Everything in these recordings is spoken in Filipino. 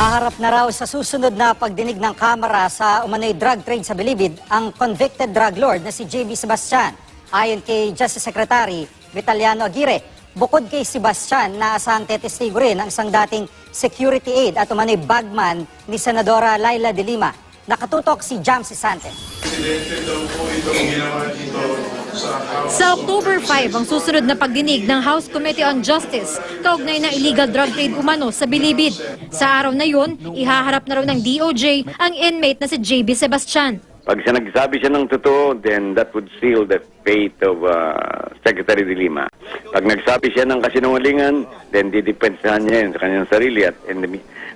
Haharap na raw sa susunod na pagdinig ng Kamara sa umano'y drug trade sa Bilibid ang convicted drug lord na si JB Sebastian. Ayon kay Justice Secretary Vitaliano Aguirre, bukod kay Sebastian, naasahang tetestigo rin ang isang dating security aide at umano'y bagman ni Senadora Laila de Lima. Nakatutok si Jam Sante. Sa October 5, ang susunod na pagdinig ng House Committee on Justice kaugnay ng illegal drug trade umano sa Bilibid. Sa araw na yun, ihaharap na raw ng DOJ ang inmate na si JB Sebastian. Pag siya nagsabi siya ng totoo, then that would seal the fate of uh, Secretary de Lima. Pag nagsabi siya ng kasinungalingan, then didepensahan niya yun sa kanyang sarili at,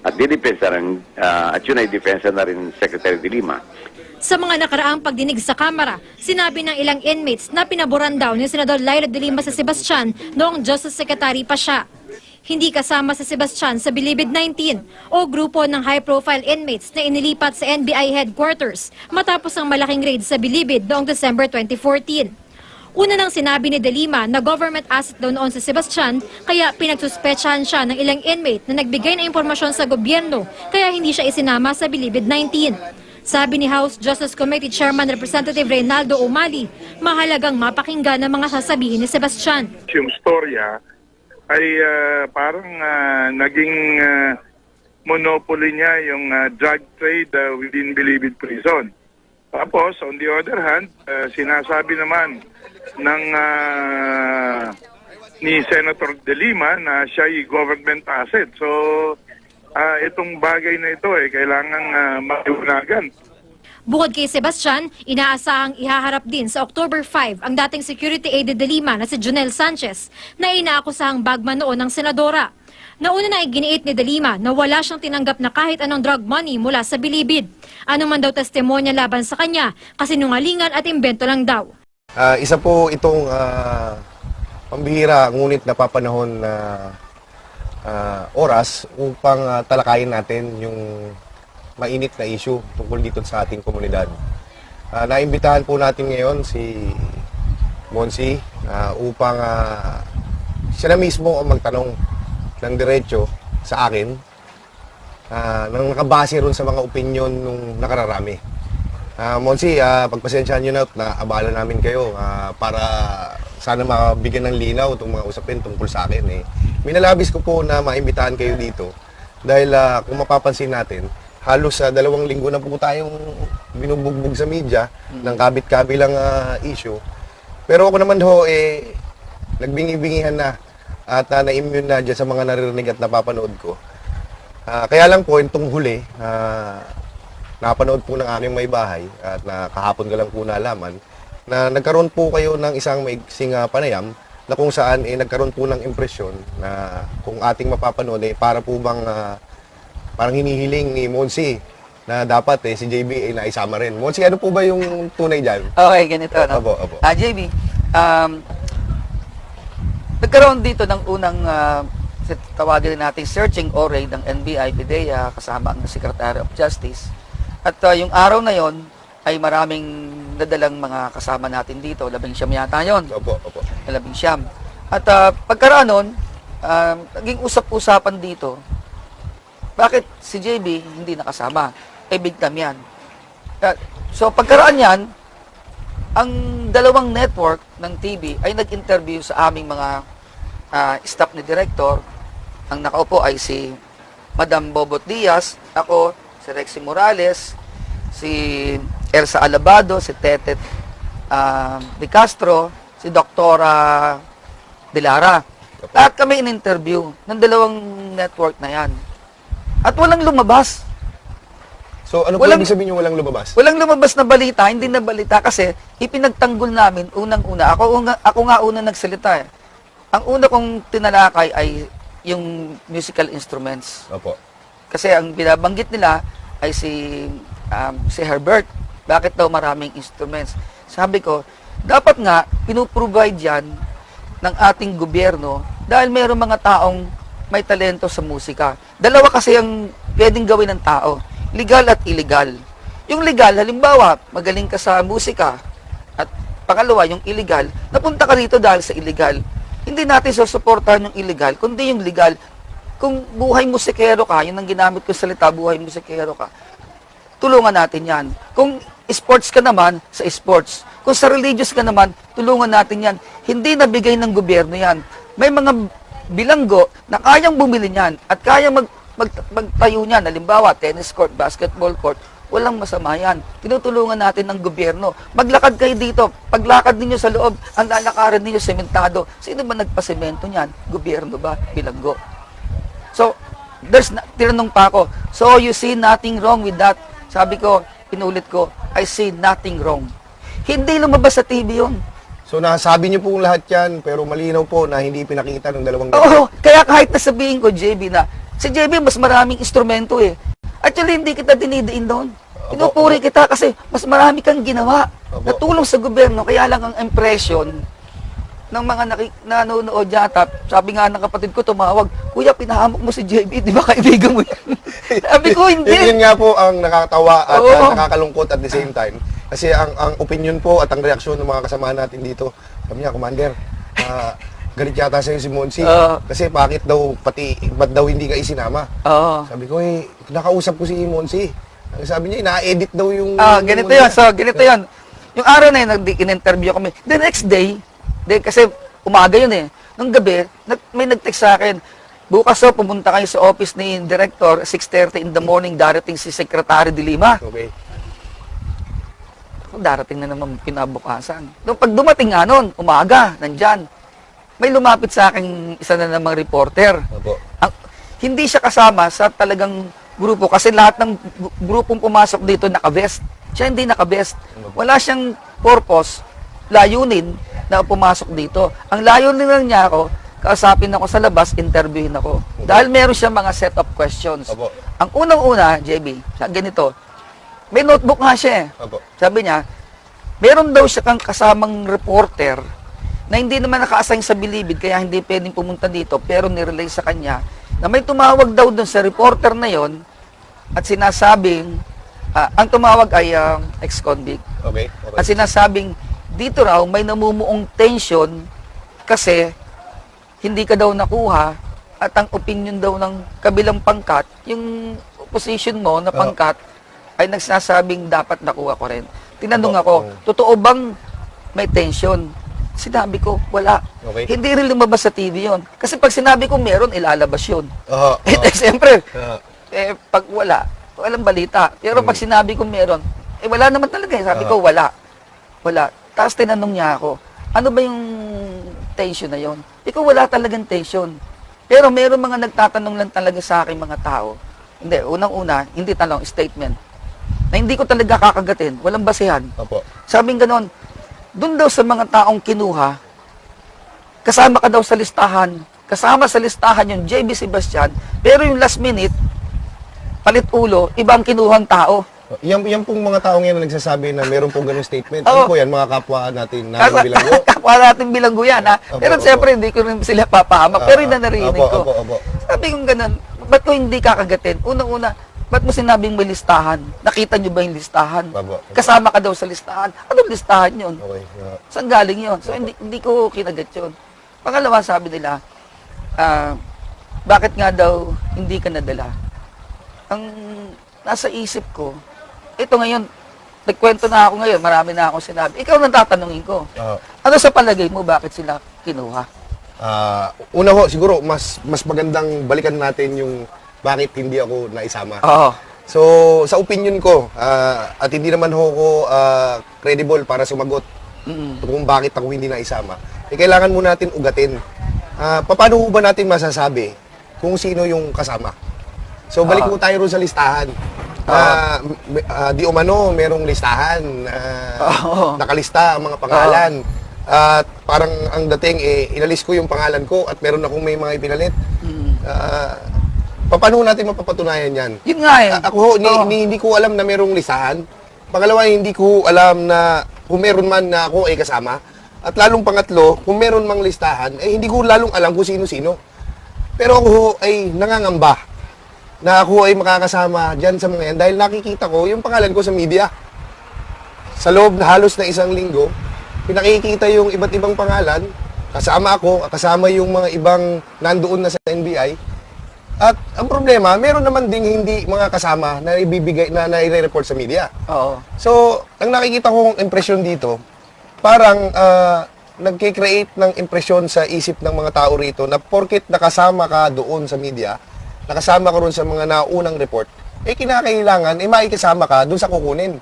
at didepensahan, uh, at yun ay depensa na rin Secretary de Lima. Sa mga nakaraang pagdinig sa Kamara, sinabi ng ilang inmates na pinaboran daw ni Senador Laila de Lima sa Sebastian noong Justice Secretary pa siya. Hindi kasama sa Sebastian sa Bilibid 19 o grupo ng high-profile inmates na inilipat sa NBI headquarters matapos ang malaking raid sa Bilibid noong December 2014. Una nang sinabi ni De Lima na government asset daw noon si Sebastian kaya pinagsuspetsahan siya ng ilang inmate na nagbigay ng impormasyon sa gobyerno kaya hindi siya isinama sa Bilibid 19. Sabi ni House Justice Committee Chairman Representative Reynaldo Umali, mahalagang mapakinggan ang mga sasabihin ni Sebastian. yung storya ay ah, parang ah, naging ah, monopoly niya yung ah, drug trade ah, within Bilibid Prison. Tapos, on the other hand, ah, sinasabi naman ng ah, ni Senator De Lima na siya ay government asset. So, ah, itong bagay na ito eh, kailangan uh, maliwanagan. Bukod kay Sebastian, inaasahang ihaharap din sa October 5 ang dating security aide de Lima na si Junel Sanchez na inaakusahang bagman noon ng senadora. Nauna na iginiit ni De Lima na wala siyang tinanggap na kahit anong drug money mula sa bilibid. Ano man daw testimonya laban sa kanya, kasinungalingan at imbento lang daw. Ah, isa po itong ah, pambihira ngunit napapanahon na ah, oras upang ah, talakayin natin yung mainit na issue tungkol dito sa ating komunidad. Ah, naimbitahan po natin ngayon si Monsi ah, upang ah, siya na mismo ang magtanong ng diretso sa akin ah, nang nakabase ron sa mga opinion nung nakararami. Ah, Monsi, ah, pagpasensyahan nyo na at naabala namin kayo ah, para sana mabigyan ng linaw itong mga usapin tungkol sa akin. Eh. Minalabis ko po na maimbitahan kayo dito dahil ah, kung mapapansin natin, halos sa dalawang linggo na po tayong binubugbog sa media ng kabit-kabilang ah, issue. Pero ako naman ho, eh, nagbingi-bingihan na at ah, na-immune na dyan sa mga naririnig at napapanood ko. Ah, kaya lang po, itong huli, ah, napanood po ng aming may bahay at na kahapon ko lang po nalaman na nagkaroon po kayo ng isang maiksing ah, panayam na kung saan eh, nagkaroon po ng impresyon na kung ating mapapanood eh, para po bang ah, parang hinihiling ni Monsi na dapat eh, si JB ay naisama rin. Monsi, ano po ba yung tunay dyan? Okay, ganito. No? Opo, opo. Ah, JB, um, nagkaroon dito ng unang uh, tawagin natin searching oray ng NBI PIDEA kasama ang Secretary of Justice. At uh, yung araw na yon ay maraming nadalang mga kasama natin dito. Labing siyam yata yon. Opo, opo. Labing siyam. At uh, pagkaraan nun, um, naging usap-usapan dito, bakit si JB hindi nakasama? Eh, bigtam yan. Uh, so, pagkaraan yan, ang dalawang network ng TV ay nag-interview sa aming mga ah, staff ni director. Ang nakaupo ay si Madam Bobot Diaz, ako, si Rexy Morales, si Elsa Alabado, si Tete ah, De Castro, si Doktora De Lara. At kami in-interview ng dalawang network na yan. At walang lumabas. So, ano po Walang- ibig sabihin yung walang lumabas? Walang lumabas na balita, hindi na balita kasi ipinagtanggol namin unang-una. Ako, nga- ako nga una nagsalita eh. Ang una kong tinalakay ay yung musical instruments. Opo. Kasi ang binabanggit nila ay si um, si Herbert. Bakit daw maraming instruments? Sabi ko, dapat nga pinuprovide yan ng ating gobyerno dahil mayroong mga taong may talento sa musika. Dalawa kasi ang pwedeng gawin ng tao, legal at illegal. Yung legal, halimbawa, magaling ka sa musika at pangalawa, yung illegal, napunta ka rito dahil sa illegal. Hindi natin susuportahan yung illegal, kundi yung legal. kung buhay musikero ka, yun ang ginamit ko sa salita, buhay musikero ka, tulungan natin yan. Kung sports ka naman, sa sports. Kung sa religious ka naman, tulungan natin yan. Hindi nabigay ng gobyerno yan. May mga bilanggo na kayang bumili niyan at kayang mag, mag, magtayo niyan. Halimbawa, tennis court, basketball court, walang masama yan. Tinutulungan natin ng gobyerno. Maglakad kayo dito. Paglakad ninyo sa loob, ang lalakaran ninyo sementado. Sino ba nagpasemento niyan? Gobyerno ba? Bilanggo. So, there's na, tinanong pa ako, so you see nothing wrong with that? Sabi ko, pinulit ko, I see nothing wrong. Hindi lumabas sa TV yun. So nasabi niyo po lahat yan, pero malinaw po na hindi pinakita ng dalawang Oo, kaya kahit nasabihin ko, JB, na si JB mas maraming instrumento eh. Actually, hindi kita dinidiin doon. Pinupuri kita kasi mas marami kang ginawa. Opo. Natulong sa gobyerno, kaya lang ang impression ng mga naki- nanonood yata, sabi nga ng kapatid ko, tumawag, Kuya, pinahamok mo si JB, di ba kaibigan mo yan? sabi ko, hindi. yun nga po ang nakakatawa at Oo. uh, nakakalungkot at the same time. Kasi ang ang opinion po at ang reaksyon ng mga kasama natin dito, sabi niya, Commander, ah, galit yata sa'yo si Monsi. Oo. Kasi bakit daw, pati, ba't daw hindi ka isinama? Oo. Sabi ko, eh, nakausap ko si Monsi. Ang sabi niya, ina-edit daw yung... Ah, ganito yung- yun. So, ganito yun. Yung araw na yun, nag- in-interview kami. The next day, de, kasi umaga yun eh. Nung gabi, nag, may nag-text sa akin, bukas so, pumunta kayo sa office ni Director, 6.30 in the morning, darating si Secretary de Lima. Okay. Ako, darating na naman kinabukasan. Nung pag dumating nga nun, umaga, nandyan, may lumapit sa akin isa na namang reporter. Opo. Ang, hindi siya kasama sa talagang grupo kasi lahat ng grupong pumasok dito naka-vest. Siya hindi naka-vest. Wala siyang purpose, layunin na pumasok dito. Ang layunin lang niya ako, kausapin ako sa labas, interviewin ako. Dahil meron siyang mga set of questions. Opo. Ang unang-una, JB, sa ganito, may notebook nga siya eh. Opo. Sabi niya, meron daw siya kang kasamang reporter na hindi naman naka-assign sa Bilibid kaya hindi pwedeng pumunta dito pero nirelay sa kanya na may tumawag daw doon sa reporter na yon at sinasabing ah, ang tumawag ay um, ex-convict Okay. okay. at sinasabing dito raw may namumuong tension kasi hindi ka daw nakuha at ang opinion daw ng kabilang pangkat, yung position mo na Oo. pangkat ay nagsasabing dapat nakuha ko rin. Tinanong Oo, ako, oo. totoo bang may tension? Sinabi ko, wala. Okay. Hindi rin lumabas sa TV yon. Kasi pag sinabi ko meron, ilalabas yun. Oo, Eh, oo. siyempre, Oo. eh, pag wala, walang balita. Pero pag Mm. sinabi ko meron, eh wala naman talaga eh. Sabi ko, Ah. wala. Wala. Tapos tinanong niya ako, ano ba yung tension na yon? Ikaw wala talagang tension. Pero meron mga nagtatanong lang talaga sa akin mga tao. Hindi, unang-una, hindi tanong, statement. Na hindi ko talaga kakagatin, walang basehan. Opo. Sabing ganon, doon daw sa mga taong kinuha, kasama ka daw sa listahan, kasama sa listahan yung JB Sebastian, pero yung last minute, palit ulo, ibang kinuhang tao. Yan, yan pong mga taong yan na nagsasabi na meron pong ganung statement. Oo. Ano po yan, mga kapwa natin na Kasa, bilanggo? kapwa natin bilanggo yan, ha? Opo, Pero opo. siyempre, hindi ko rin sila papahamak. pero yun na narinig Opo, ko. opo, opo. Sabi ko ganun, ba't ko hindi kakagatin? Unang-una, ba't mo sinabing may listahan? Nakita nyo ba yung listahan? Opo, opo. Kasama ka daw sa listahan. Anong listahan yun? Okay. oo. Saan galing yun? So, hindi, hindi ko kinagat yun. Pangalawa, sabi nila, ah, bakit nga daw hindi ka nadala? Ang nasa isip ko, ito ngayon, nagkwento na ako ngayon, marami na akong sinabi. Ikaw nang tatanungin ko. Oo. Ano sa palagay mo, bakit sila kinuha? Ah, una ho, siguro mas mas magandang balikan natin yung bakit hindi ako naisama. Oo. So, sa opinion ko, ah, at hindi naman ho ko ah, credible para sumagot Mm. kung bakit ako hindi naisama, eh, kailangan mo natin ugatin. Ah, paano ho ba natin masasabi kung sino yung kasama? So, balik Ah. mo tayo ron sa listahan. Ah, m- ah, di umano, merong listahan. ah, Oo. Nakalista ang mga pangalan. At parang ang dating, eh, inalis ko yung pangalan ko at meron akong may mga ipinalit. Mm. Ah, paano natin mapapatunayan yan? Yun nga eh. A- Ako ho, ni, Oo. ni- hindi ko alam na merong listahan. Pangalawa, hindi ko alam na kung meron man na ako ay kasama. At lalong pangatlo, kung meron mang listahan, eh hindi ko lalong alam kung sino-sino. Pero ako ho ay nangangamba na ako ay makakasama dyan sa mga yan dahil nakikita ko yung pangalan ko sa media. Sa loob na halos na isang linggo, pinakikita yung iba't ibang pangalan, kasama ako, kasama yung mga ibang nandoon na sa NBI, At ang problema, meron naman ding hindi mga kasama na ibibigay na nai-report sa media. Oo. So, ang nakikita kong impresyon dito, parang ah, nagkikreate ng impresyon sa isip ng mga tao rito na porkit nakasama ka doon sa media, nakasama ka ron sa mga naunang report, eh kinakailangan, eh maikisama ka doon sa kukunin.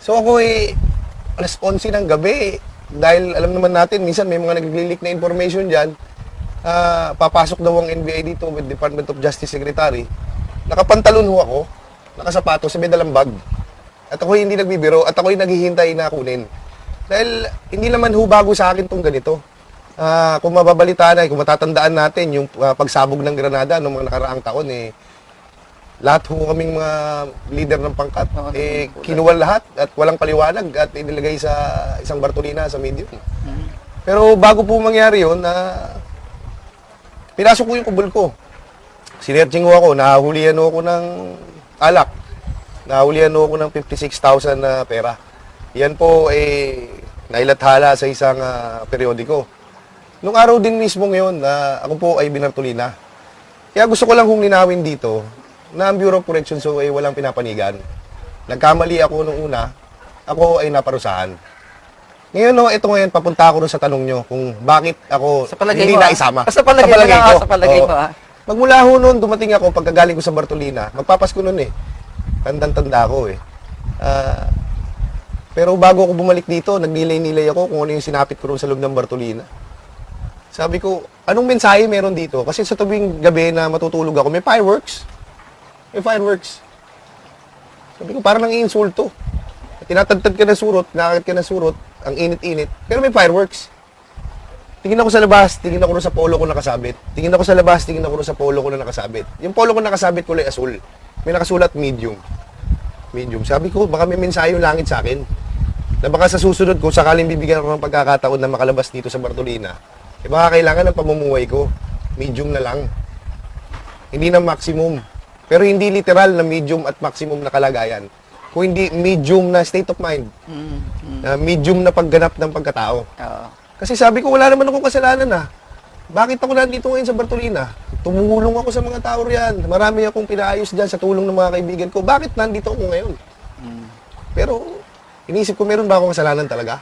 So ako eh, alas 11 ng gabi, dahil alam naman natin, minsan may mga nag-leak na information dyan, ah, papasok daw ang NBI dito with Department of Justice Secretary, nakapantalon ho ako, nakasapatos, may dalang bag. At ako hindi nagbibiro, at ako naghihintay na kunin. Dahil hindi naman ho bago sa akin tong ganito. Ah, kung mababalitaan na, kung matatandaan natin yung ah, pagsabog ng Granada noong mga nakaraang taon, eh, lahat ho kaming mga leader ng pangkat, eh, kinuwal lahat at walang paliwanag at inilagay sa isang Bartolina sa medium. Pero bago po mangyari yun, na pinasok ko yung kubol ko. Sinerching ko ako, nahulihan ako ng alak. Nahulihan ako ng 56,000 na pera. Yan po eh nailathala sa isang ah, periodiko. Nung araw din mismo ngayon na ako po ay binartolina. Kaya gusto ko lang hong linawin dito na ang Bureau of Corrections so ay walang pinapanigan. Nagkamali ako nung una, ako ay naparusahan. Ngayon no, ito ngayon papunta ako sa tanong nyo kung bakit ako Sa palagay hindi mo, ah? naisama. Ah, sa palagay mo lang, ah, sa palagay mo, ah. Magmula ho noon, dumating ako pagkagaling ko sa Bartolina. Magpapasko noon eh. Tandang-tanda ako eh. Ah, pero bago ako bumalik dito, nagnilay-nilay ako kung ano yung sinapit ko sa loob ng Bartolina. Sabi ko, anong mensahe meron dito? Kasi sa tuwing gabi na matutulog ako, may fireworks. May fireworks. Sabi ko, parang nang insulto. Tinatagtad ka na surot, nakakit ka na surot, ang init-init. Pero may fireworks. Tingin ako sa labas, tingin ako sa polo ko nakasabit. Tingin ako sa labas, tingin ako sa polo ko na nakasabit. Yung polo ko nakasabit kulay asul. May nakasulat medium. Medium. Sabi ko, baka may mensahe yung langit sa akin. Na baka sa susunod, kung sakaling bibigyan ako ng pagkakataon na makalabas dito sa Bartolina, eh baka kailangan ng pamumuhay ko. Medium na lang. Hindi na maximum. Pero hindi literal na medium at maximum na kalagayan. Kung hindi medium na state of mind. Mm, mm. Na medium na pagganap ng pagkatao. Oo. Kasi sabi ko, wala naman akong kasalanan ah. Bakit ako nandito ngayon sa Bartolina? Tumulong ako sa mga tao riyan. Marami akong pinaayos dyan sa tulong ng mga kaibigan ko. Bakit nandito ako ngayon? Pero, inisip ko, meron ba akong kasalanan talaga?